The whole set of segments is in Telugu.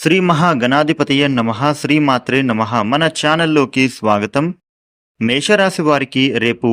శ్రీ మహాగణాధిపతయ నమ శ్రీమాత్రే నమ. మన ఛానల్లోకి స్వాగతం. మేషరాశి వారికి రేపు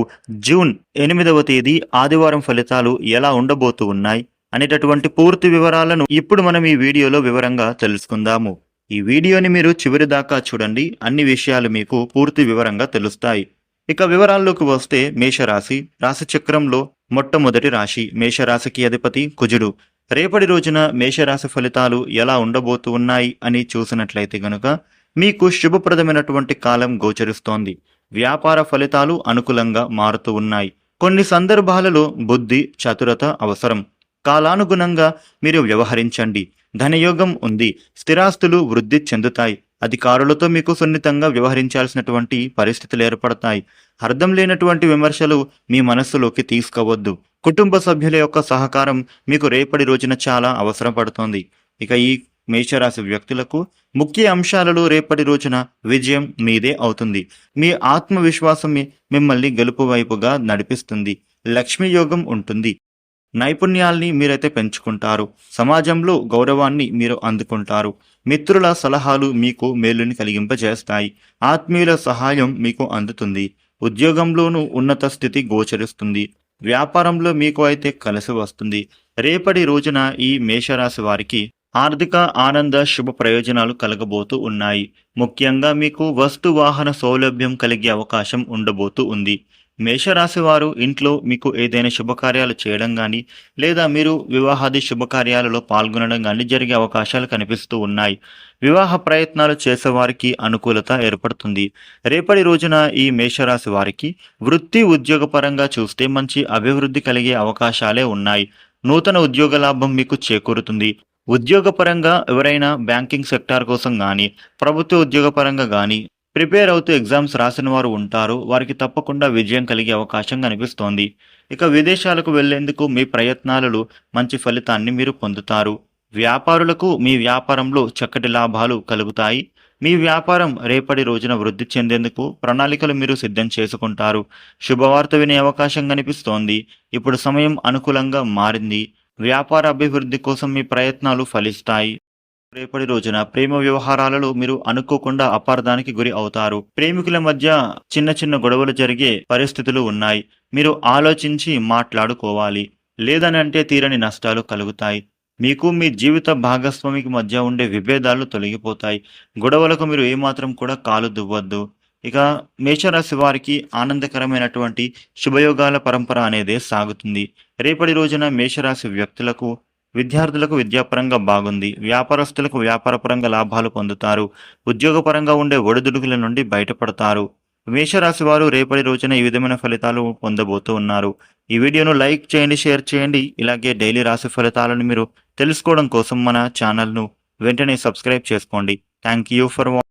జూన్ ఎనిమిదవ తేదీ ఆదివారం ఫలితాలు ఎలా ఉండబోతూ ఉన్నాయి అనేటటువంటి పూర్తి వివరాలను ఇప్పుడు మనం ఈ వీడియోలో వివరంగా తెలుసుకుందాము. ఈ వీడియోని మీరు చివరి దాకా చూడండి అన్ని విషయాలు మీకు పూర్తి వివరంగా తెలుస్తాయి. ఇక వివరాల్లోకి వస్తే మేషరాశి రాశిచక్రంలో మొట్టమొదటి రాశి మేషరాశికి అధిపతి కుజుడు. రేపటి రోజున మేషరాశి ఫలితాలు ఎలా ఉండబోతూ ఉన్నాయి అని చూసినట్లయితే గనుక మీకు శుభప్రదమైనటువంటి కాలం గోచరిస్తోంది. వ్యాపార ఫలితాలు అనుకూలంగా మారుతూ ఉన్నాయి. కొన్ని సందర్భాలలో బుద్ధి చతురత అవసరం. కాలానుగుణంగా మీరు వ్యవహరించండి. ధనయోగం ఉంది. స్థిరాస్తులు వృద్ధి చెందుతాయి. అధికారులతో మీకు సున్నితంగా వ్యవహరించాల్సినటువంటి పరిస్థితులు ఏర్పడతాయి. అర్థం లేనటువంటి విమర్శలు మీ మనస్సులోకి తీసుకోవద్దు. కుటుంబ సభ్యుల యొక్క సహకారం మీకు రేపటి రోజున చాలా అవసరం పడుతోంది. ఇక ఈ మేషరాశి వ్యక్తులకు ముఖ్య అంశాలలో రేపటి రోజున విజయం మీదే అవుతుంది. మీ ఆత్మవిశ్వాసం మిమ్మల్ని గెలుపు వైపుగా నడిపిస్తుంది. లక్ష్మీ యోగం ఉంటుంది. నైపుణ్యాల్ని మీరైతే పెంచుకుంటారు. సమాజంలో గౌరవాన్ని మీరు అందుకుంటారు. మిత్రుల సలహాలు మీకు మేలుని కలిగింపజేస్తాయి. ఆత్మీయుల సహాయం మీకు అందుతుంది. ఉద్యోగంలోనూ ఉన్నత స్థితి గోచరిస్తుంది. వ్యాపారంలో మీకు అయితే కలిసి వస్తుంది. రేపటి రోజున ఈ మేషరాశి వారికి ఆర్థిక ఆనంద శుభ ప్రయోజనాలు కలగబోతూ ఉన్నాయి. ముఖ్యంగా మీకు వస్తు వాహన సౌలభ్యం కలిగే అవకాశం ఉండబోతూ ఉంది. మేషరాశి వారు ఇంట్లో మీకు ఏదైనా శుభకార్యాలు చేయడం కానీ లేదా మీరు వివాహాది శుభకార్యాలలో పాల్గొనడం కానీ జరిగే అవకాశాలు కనిపిస్తూ ఉన్నాయి. వివాహ ప్రయత్నాలు చేసేవారికి అనుకూలత ఏర్పడుతుంది. రేపటి రోజున ఈ మేషరాశి వారికి వృత్తి ఉద్యోగపరంగా చూస్తే మంచి అభివృద్ధి కలిగే అవకాశాలే ఉన్నాయి. నూతన ఉద్యోగ లాభం మీకు చేకూరుతుంది. ఉద్యోగపరంగా ఎవరైనా బ్యాంకింగ్ సెక్టార్ కోసం కానీ ప్రభుత్వ ఉద్యోగపరంగా కానీ ప్రిపేర్ అవుతూ ఎగ్జామ్స్ రాసిన వారు ఉంటారు. వారికి తప్పకుండా విజయం కలిగే అవకాశం కనిపిస్తోంది. ఇక విదేశాలకు వెళ్ళేందుకు మీ ప్రయత్నాలలో మంచి ఫలితాన్ని మీరు పొందుతారు. వ్యాపారులకు మీ వ్యాపారంలో చక్కటి లాభాలు కలుగుతాయి. మీ వ్యాపారం రేపటి రోజున వృద్ధి చెందేందుకు ప్రణాళికలు మీరు సిద్ధం చేసుకుంటారు. శుభవార్త వినే అవకాశం కనిపిస్తోంది. ఇప్పుడు సమయం అనుకూలంగా మారింది. వ్యాపార అభివృద్ధి కోసం మీ ప్రయత్నాలు ఫలిస్తాయి. రేపటి రోజున ప్రేమ వ్యవహారాలలో మీరు అనుకోకుండా అపార్థానికి గురి అవుతారు. ప్రేమికుల మధ్య చిన్న చిన్న గొడవలు జరిగే పరిస్థితులు ఉన్నాయి. మీరు ఆలోచించి మాట్లాడుకోవాలి. లేదనంటే తీరని నష్టాలు కలుగుతాయి. మీకు మీ జీవిత భాగస్వామికి మధ్య ఉండే విభేదాలు తొలగిపోతాయి. గొడవలకు మీరు ఏమాత్రం కూడా కాలు దువ్వద్దు. ఇక మేషరాశి వారికి ఆనందకరమైనటువంటి శుభయోగాల పరంపర అనేదే సాగుతుంది. రేపటి రోజున మేషరాశి వ్యక్తులకు విద్యార్థులకు విద్యాపరంగా బాగుంది. వ్యాపారస్తులకు వ్యాపారపరంగా లాభాలు పొందుతారు. ఉద్యోగపరంగా ఉండే ఒడిదుడుకుల నుండి బయటపడతారు. మేషరాశి వారు రేపటి రోజున ఈ విధమైన ఫలితాలు పొందబోతూ ఉన్నారు. ఈ వీడియోను లైక్ చేయండి షేర్ చేయండి. ఇలాగే డైలీ రాశి ఫలితాలను మీరు తెలుసుకోవడం కోసం మన ఛానల్ను వెంటనే సబ్స్క్రైబ్ చేసుకోండి. Thank you for